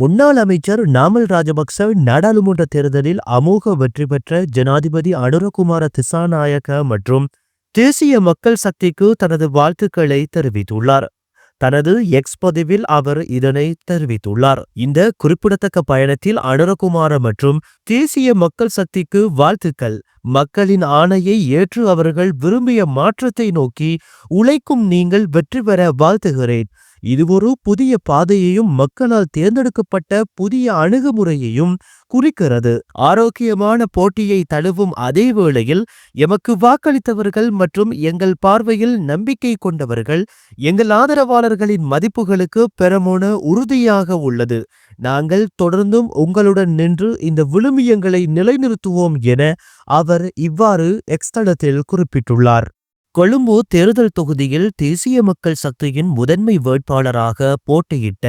முன்னாள் அமைச்சர் நாமல் ராஜபக்ச நாடாளுமன்ற தேர்தலில் அமோக வெற்றி பெற்ற ஜனாதிபதி அனுரகுமார திசாநாயக்க மற்றும் தேசிய மக்கள் சக்திக்கு தனது வாழ்த்துக்களை தெரிவித்துள்ளார். தனது எக்ஸ் பதிவில் அவர் இதனை தெரிவித்துள்ளார். இந்த குறிப்பிடத்தக்க பயணத்தில் அனுரகுமார மற்றும் தேசிய மக்கள் சக்திக்கு வாழ்த்துக்கள். மக்களின் ஆணையை ஏற்று அவர்கள் விரும்பிய மாற்றத்தை நோக்கி உழைக்கும் நீங்கள் வெற்றி பெற வாழ்த்துகிறேன். இது ஒரு புதிய பாதையையும் மக்களால் தேர்ந்தெடுக்கப்பட்ட புதிய அணுகுமுறையையும் குறிக்கிறது. ஆரோக்கியமான போட்டியை தழுவும் அதே வேளையில் எமக்கு வாக்களித்தவர்கள் மற்றும் எங்கள் பார்வையில் நம்பிக்கை கொண்டவர்கள் எங்கள் ஆதரவாளர்களின் மதிப்புகளுக்கு பெறமோன உறுதியாக உள்ளது. நாங்கள் தொடர்ந்தும் உங்களுடன் நின்று இந்த விழுமியங்களை நிலைநிறுத்துவோம் என அவர் இவ்வாறு எக்ஸ்தளத்தில் குறிப்பிட்டுள்ளார். கொழும்பு தேர்தல் தொகுதியில் தேசிய மக்கள் சக்தியின் முதன்மை வேட்பாளராக போட்டியிட்ட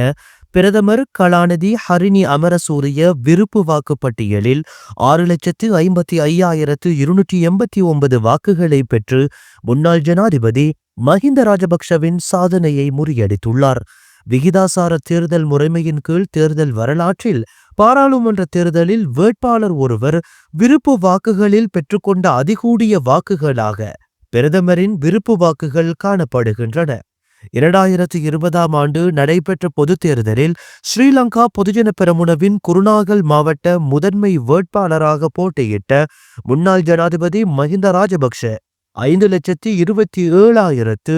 பிரதமர் கலாநிதி ஹரிணி அமரசூரிய விருப்பு வாக்குப்பட்டியலில் ஆறு லட்சத்து ஐம்பத்தி ஐயாயிரத்து இருநூற்றி எண்பத்தி ஒன்பது வாக்குகளை பெற்று முன்னாள் ஜனாதிபதி மஹிந்த ராஜபக்ஷவின் சாதனையை முறியடித்துள்ளார். விகிதாசார தேர்தல் முறைமையின் கீழ் தேர்தல் வரலாற்றில் பாராளுமன்ற தேர்தலில் வேட்பாளர் ஒருவர் விருப்பு வாக்குகளில் பெற்றுக்கொண்ட அதிகூடிய வாக்குகளாக பிரதமரின் விருப்பு வாக்குகள் காணப்படுகின்றன. இரண்டாயிரத்தி இருபதாம் ஆண்டு நடைபெற்ற பொதுத் தேர்தலில் ஸ்ரீலங்கா பொதுஜன பெரமுனவின் குருநாகல் மாவட்ட முதன்மை வேட்பாளராக போட்டியிட்ட முன்னாள் ஜனாதிபதி மஹிந்த ராஜபக்ஷ. ஐந்து லட்சத்தி இருபத்தி ஏழாயிரத்து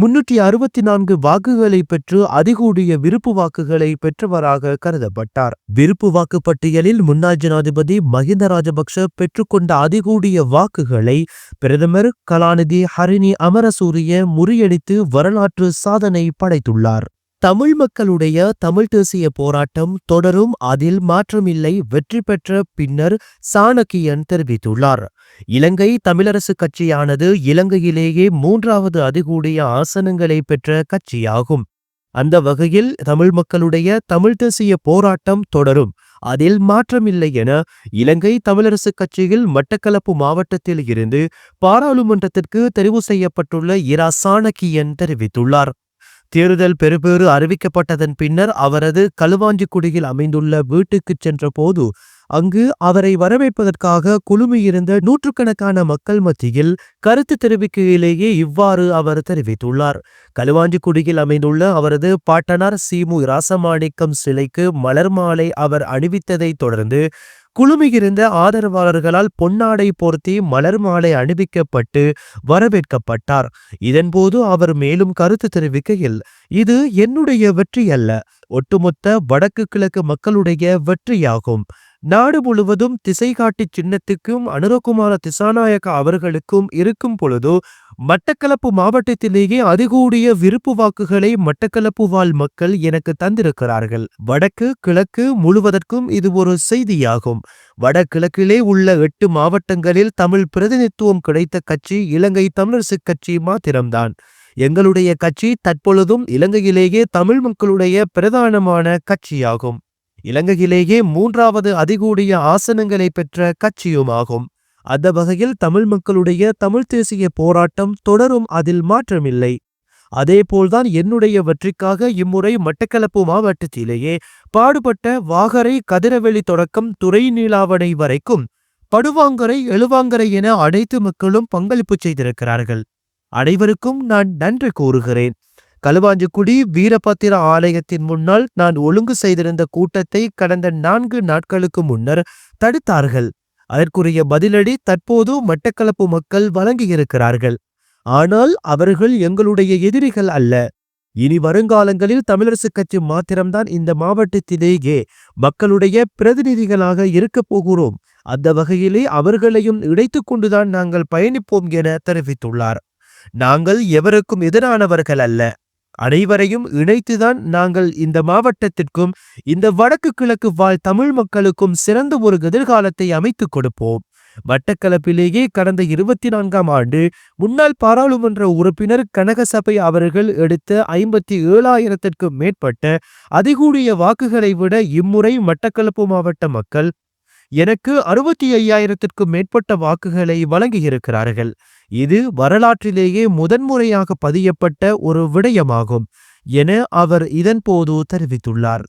முன்னூற்றி அறுபத்தி நான்கு வாக்குகளை பெற்று அதிகூடிய விருப்பு வாக்குகளை பெற்றவராக கருதப்பட்டார். விருப்பு வாக்கு பட்டியலில் முன்னாள் ஜனாதிபதி மஹிந்த ராஜபக்ஷ பெற்றுக்கொண்ட அதிகூடிய வாக்குகளை பிரதமர் கலாநிதி ஹரிணி அமரசூரிய முறியடித்து வரலாற்று சாதனை படைத்துள்ளார். தமிழ் மக்களுடைய தமிழ் தேசிய போராட்டம் தொடரும் அதில் மாற்றமில்லை வெற்றி பெற்ற பின்னர் சாணக்கியன் தெரிவித்துள்ளார். இலங்கை தமிழரசு கட்சியானது இலங்கையிலேயே மூன்றாவது அதிகூடிய ஆசனங்களை பெற்ற கட்சியாகும். அந்த வகையில் தமிழ் மக்களுடைய தமிழ் தேசிய போராட்டம் தொடரும். அதில் மாற்றமில்லை என இலங்கை தமிழரசு கட்சியில் மட்டக்களப்பு மாவட்டத்தில் இருந்து பாராளுமன்றத்திற்கு தெரிவு செய்யப்பட்டுள்ள இரா சாணக்கியன் தெரிவித்துள்ளார். தேர்தல் பெறுபேறு அறிவிக்கப்பட்டதன் பின்னர் அவரது களுவாஞ்சிக்குடியில் அமைந்துள்ள வீட்டுக்குச் சென்றபோது அங்கு அவரை வரவேற்பதற்காக குழுமியிருந்த நூற்றுக்கணக்கான மக்கள் மத்தியில் கருத்து தெரிவிக்கையிலேயே இவ்வாறு அவர் தெரிவித்துள்ளார். களுவாஞ்சிக்குடியில் அமைந்துள்ள அவரது பாட்டனார் சீமு ராசமாணிக்கம் சிலைக்கு மலர் மாலை அவர் அணிவித்ததைத் தொடர்ந்து குழுமியிருந்த ஆதரவாளர்களால் பொன்னாடை போர்த்தி மலர் மாலை அணிவிக்கப்பட்டு வரவேற்கப்பட்டார். இதன்போது அவர் மேலும் கருத்து தெரிவிக்கையில் இது என்னுடைய வெற்றி அல்ல ஒட்டுமொத்த வடக்கு கிழக்கு மக்களுடைய வெற்றியாகும். நாடு முழுவதும் திசைகாட்டி சின்னத்துக்கும் அனுரகுமார திசாநாயக்க அவர்களுக்கும் இருக்கும் பொழுது மட்டக்களப்பு மாவட்டத்திலேயே அதிகூடிய விருப்பு வாக்குகளை மட்டக்களப்பு வாழ் மக்கள் எனக்கு தந்திருக்கிறார்கள். வடக்கு கிழக்கு முழுவதற்கும் இது ஒரு செய்தியாகும். வடகிழக்கிலே உள்ள எட்டு மாவட்டங்களில் தமிழ் பிரதிநிதித்துவம் கிடைத்த கட்சி இலங்கை தமிழரசுக் கட்சி மாத்திரம்தான். எங்களுடைய கட்சி தற்பொழுதும் இலங்கையிலேயே தமிழ் மக்களுடைய பிரதானமான கட்சியாகும். இலங்கையிலேயே மூன்றாவது அதிகூடிய ஆசனங்களை பெற்ற கட்சியுமாகும். அந்த வகையில் தமிழ் மக்களுடைய தமிழ் தேசிய போராட்டம் தொடரும் அதில் மாற்றமில்லை. அதேபோல்தான் என்னுடைய வெற்றிக்காக இம்முறை மட்டக்களப்பு மாவட்டத்திலேயே பாடுபட்ட வாகரை கதிரவெளி தொடக்கம் துறை நீலாவணை வரைக்கும் படுவாங்கரை எழுவாங்கரை என அனைத்து மக்களும் பங்களிப்பு செய்திருக்கிறார்கள். அனைவருக்கும் நான் நன்றி கூறுகிறேன். களுவாஞ்சிக்குடி வீரபத்திர ஆலயத்தின் முன்னால் நான் ஒழுங்கு செய்திருந்த கூட்டத்தை கடந்த நான்கு நாட்களுக்கு முன்னர் தடுத்தார்கள். அதற்குரிய பதிலடி தற்போது மட்டக்களப்பு மக்கள் வழங்கியிருக்கிறார்கள். ஆனால் அவர்கள் எங்களுடைய எதிரிகள் அல்ல. இனி வருங்காலங்களில் தமிழரசுக் கட்சி மாத்திரம்தான் இந்த மாவட்டத்திலேயே மக்களுடைய பிரதிநிதிகளாக இருக்கப் போகிறோம். அந்த வகையிலே அவர்களையும் இணைத்துக் கொண்டுதான் நாங்கள் பயணிப்போம் என தெரிவித்துள்ளார். நாங்கள் எவருக்கும் எதிரானவர்கள் அல்ல. அனைவரையும் இணைத்துதான் நாங்கள் இந்த மாவட்டத்திற்கும் இந்த வடக்கு கிழக்கு வாழ் தமிழ் மக்களுக்கும் சிறந்த ஒரு எதிர்காலத்தை அமைத்துக் கொடுப்போம். மட்டக்களப்பிலேயே கடந்த இருபத்தி நான்காம் ஆண்டு முன்னாள் பாராளுமன்ற உறுப்பினர் கனகசபை அவர்கள் எடுத்த ஐம்பத்தி ஏழாயிரத்திற்கும் மேற்பட்ட அதிகூடிய வாக்குகளை விட இம்முறை மட்டக்களப்பு மாவட்ட மக்கள் எனக்கு அறுபத்தி ஐயாயிரத்திற்கும் மேற்பட்ட வாக்குகளை வழங்கியிருக்கிறார்கள். இது வரலாற்றிலேயே முதன்முறையாக பதியப்பட்ட ஒரு விடயமாகும் என அவர் இதன்போது தெரிவித்துள்ளார்.